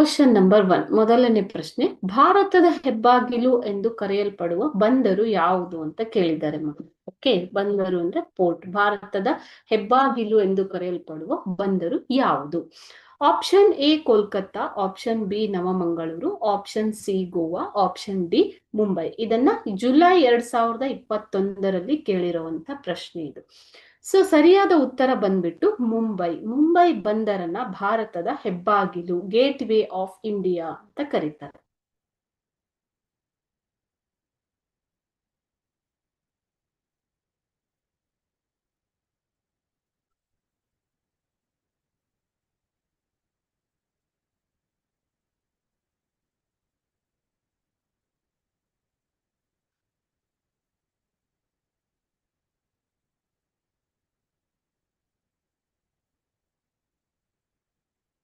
Question number one ಮೊದಲನೇ ಪ್ರಶ್ನೆ. ಭಾರತದ ಹೆಬ್ಬಾಗಿಲು ಎಂದು ಕರೆಯಲ್ಪಡುವ ಬಂದರು ಯಾವುದು ಅಂತ ಕೇಳಿದ್ದಾರೆ ಓಕೆ ಬಂದರು ಅಂದ್ರೆ ಪೋರ್ಟ್ ಭಾರತದ ಹೆಬ್ಬಾಗಿಲು ಎಂದು ಕರೆಯಲ್ಪಡುವ ಬಂದರು ಯಾವುದು? Option A Kolkata. Option B Navamangaluru. Option C Goa. Option D Mumbai. ಇದನ್ನ ಜುಲೈ ಎರಡ್ ಸಾವಿರದ ಇಪ್ಪತ್ತೊಂದರಲ್ಲಿ ಕೇಳಿರುವಂತ ಪ್ರಶ್ನೆ ಇದು. ಸೊ ಸರಿಯಾದ ಉತ್ತರ ಬಂದ್ಬಿಟ್ಟು ಮುಂಬೈ. ಮುಂಬೈ ಬಂದರನ್ನ ಭಾರತದ ಹೆಬ್ಬಾಗಿಲು ಗೇಟ್ ವೇ ಆಫ್ ಇಂಡಿಯಾ ಅಂತ ಕರೀತಾರೆ.